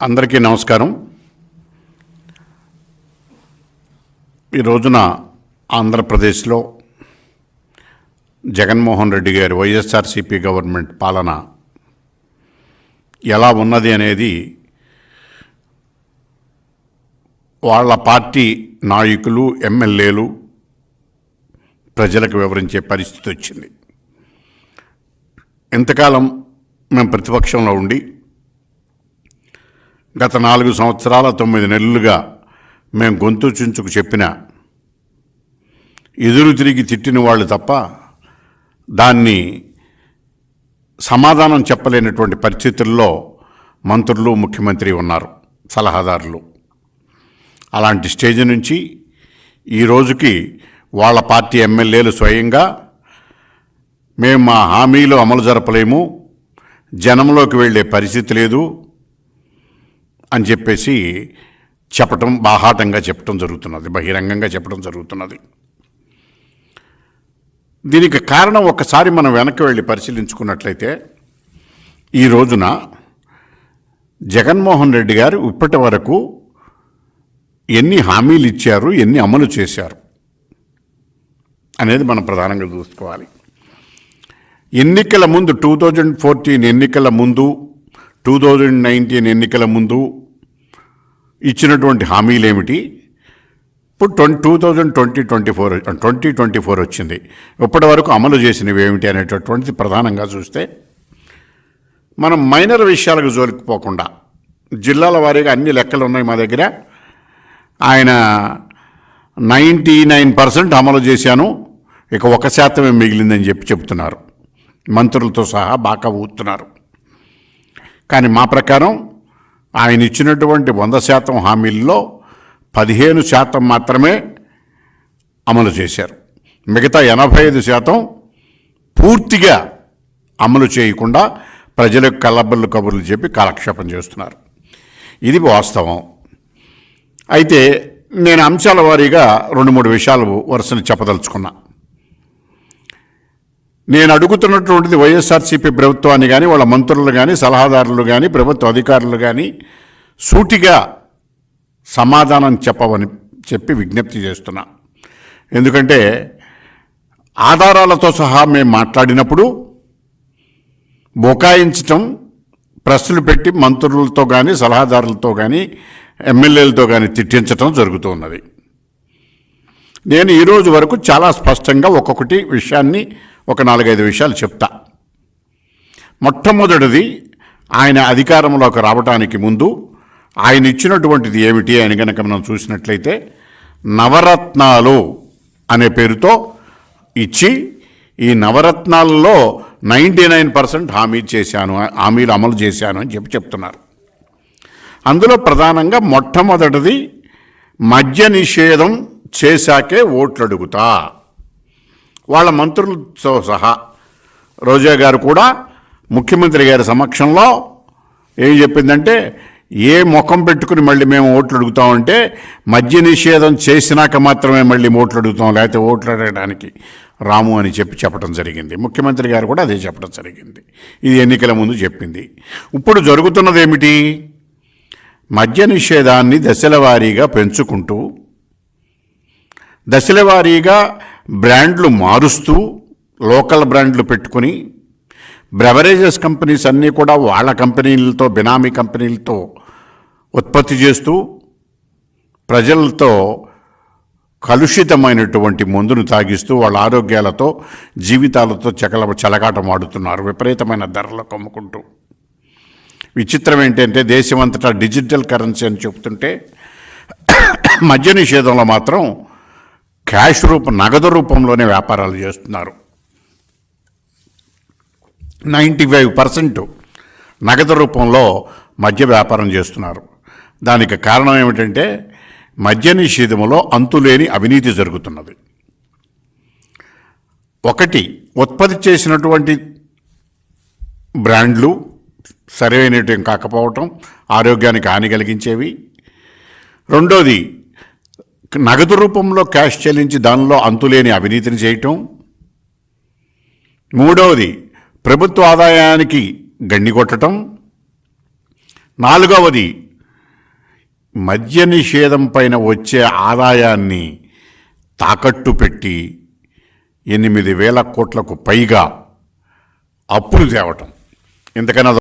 అందరికీ నమస్కారం. ఈ రోజున ఆంధ్రప్రదేశ్లో జగన్మోహన్ రెడ్డి గారి వైఎస్ఆర్సీపీ గవర్నమెంట్ పాలన ఎలా ఉన్నది అనేది వాళ్ళ పార్టీ నాయకులు ఎమ్మెల్యేలు ప్రజలకు వివరించే పరిస్థితి వచ్చింది. ఇంతకాలం మేము ప్రతిపక్షంలో ఉండి గత నాలుగు సంవత్సరాల తొమ్మిది నెలలుగా మేము గొంతు చుంచుకు చెప్పిన ఎదురు తిరిగి తిట్టిన వాళ్ళు తప్ప దాన్ని సమాధానం చెప్పలేనటువంటి పరిస్థితుల్లో మంత్రులు ముఖ్యమంత్రి ఉన్నారు సలహాదారులు. అలాంటి స్టేజ్ నుంచి ఈ రోజుకి వాళ్ళ పార్టీ ఎమ్మెల్యేలు స్వయంగా మేము మా హామీలు అమలు జరపలేము జనంలోకి వెళ్ళే పరిస్థితి లేదు అని చెప్పేసి చెప్పటం బాహాటంగా చెప్పటం జరుగుతున్నది బహిరంగంగా చెప్పడం జరుగుతున్నది. దీనికి కారణం ఒకసారి మనం వెనక్కి వెళ్ళి పరిశీలించుకున్నట్లయితే ఈ రోజున జగన్మోహన్ రెడ్డి గారు ఇప్పటి వరకు ఎన్ని హామీలు ఇచ్చారు ఎన్ని అమలు చేశారు అనేది మనం ప్రధానంగా చూసుకోవాలి. ఎన్నికల ముందు టూ థౌజండ్ ఫోర్టీన్ ఎన్నికల ముందు టూ థౌజండ్ నైన్టీన్ ఎన్నికల ముందు ఇచ్చినటువంటి హామీలు ఏమిటి ఇప్పుడు twenty two thousand twenty twenty four twenty twenty four వచ్చింది. ఇప్పటి వరకు అమలు చేసినవి ఏమిటి అనేటటువంటిది ప్రధానంగా చూస్తే మనం మైనర్ విషయాలకు జోలికిపోకుండా జిల్లాల వారీగా అన్ని లెక్కలు ఉన్నాయి మా దగ్గర. ఆయన నైంటీ నైన్ పర్సెంట్ అమలు చేశాను ఇక ఒక శాతమే మిగిలిందని చెప్పి చెప్తున్నారు. మంత్రులతో సహా బాగా ఊతున్నారు. కానీ మా ప్రకారం ఆయన ఇచ్చినటువంటి వంద శాతం హామీల్లో పదిహేను శాతం మాత్రమే అమలు చేశారు. మిగతా ఎనభై ఐదు శాతం పూర్తిగా అమలు చేయకుండా ప్రజలకు కళ్ళబల్లు కబుర్లు చెప్పి కాలక్షేపం చేస్తున్నారు. ఇది వాస్తవం. అయితే నేను అంశాల వారీగా రెండు మూడు విషయాలు వరుసను చెప్పదలుచుకున్నా. నేను అడుగుతున్నటువంటిది వైఎస్ఆర్సీపీ ప్రభుత్వాన్ని కానీ వాళ్ళ మంత్రులు కానీ సలహాదారులు కానీ ప్రభుత్వ అధికారులు కానీ సూటిగా సమాధానం చెప్పవని చెప్పి విజ్ఞప్తి చేస్తున్నా. ఎందుకంటే ఆధారాలతో సహా మేము మాట్లాడినప్పుడు బొకాయించటం ప్రశ్నలు పెట్టి మంత్రులతో కానీ సలహాదారులతో కానీ ఎమ్మెల్యేలతో కానీ తిట్టించటం జరుగుతున్నది నేను ఈరోజు వరకు చాలా స్పష్టంగా ఒక్కొక్కటి విషయాన్ని ఒక నాలుగైదు విషయాలు చెప్తా. మొట్టమొదటిది ఆయన అధికారంలోకి రావడానికి ముందు ఆయన ఇచ్చినటువంటిది ఏమిటి అని కనుక మనం చూసినట్లయితే నవరత్నాలు అనే పేరుతో ఇచ్చి ఈ నవరత్నాలలో నైంటీ నైన్ పర్సెంట్ హామీ చేశాను హామీలు అమలు చేశాను అని చెప్పి చెప్తున్నారు. అందులో ప్రధానంగా మొట్టమొదటిది మద్య నిషేధం చేశాకే ఓట్లు అడుగుతా వాళ్ళ మంత్రులతో సహా రోజా గారు కూడా ముఖ్యమంత్రి గారి సమక్షంలో ఏం చెప్పిందంటే ఏ ముఖం పెట్టుకుని మళ్ళీ మేము ఓట్లు అడుగుతామంటే మద్య నిషేధం చేసినాక మాత్రమే మళ్ళీ ఓట్లు అడుగుతాం లేకపోతే ఓట్లు అడగడానికి రాము అని చెప్పి చెప్పడం జరిగింది. ముఖ్యమంత్రి గారు కూడా అదే చెప్పడం జరిగింది. ఇది ఎన్నికల ముందు చెప్పింది. ఇప్పుడు జరుగుతున్నది ఏమిటి? మద్య నిషేధాన్ని దశల వారీగా పెంచుకుంటూ దశల వారీగా బ్రాండ్లు మారుస్తూ లోకల్ బ్రాండ్లు పెట్టుకుని బ్రెవరేజెస్ కంపెనీస్ అన్నీ కూడా వాళ్ళ కంపెనీలతో బినామీ కంపెనీలతో ఉత్పత్తి చేస్తూ ప్రజలతో కలుషితమైనటువంటి మందును తాగిస్తూ వాళ్ళ ఆరోగ్యాలతో జీవితాలతో చకల చెలగాటం ఆడుతున్నారు విపరీతమైన ధరలకు అమ్ముకుంటూ విచిత్రం ఏంటంటే దేశమంతటా డిజిటల్ కరెన్సీ అని చెప్తుంటే మద్య నిషేధంలో మాత్రం క్యాష్ రూపం నగదు రూపంలోనే వ్యాపారాలు చేస్తున్నారు. నైంటీ ఫైవ్ పర్సెంట్ నగదు రూపంలో మద్య వ్యాపారం చేస్తున్నారు. దానికి కారణం ఏమిటంటే మద్య నిషేధంలో అంతులేని అవినీతి జరుగుతున్నది. ఒకటి ఉత్పత్తి చేసినటువంటి బ్రాండ్లు సరైనటం కాకపోవటం ఆరోగ్యానికి హాని కలిగించేవి. రెండోది నగదు రూపంలో క్యాష్ చెల్లించి దానిలో అంతులేని అవినీతిని చేయటం. మూడవది ప్రభుత్వ ఆదాయానికి గండి కొట్టడం నాలుగవది మద్య నిషేధం పైన వచ్చే ఆదాయాన్ని తాకట్టు పెట్టి ఎనిమిది వేల కోట్లకు పైగా అప్పులు తేవటం. ఎంతకైనా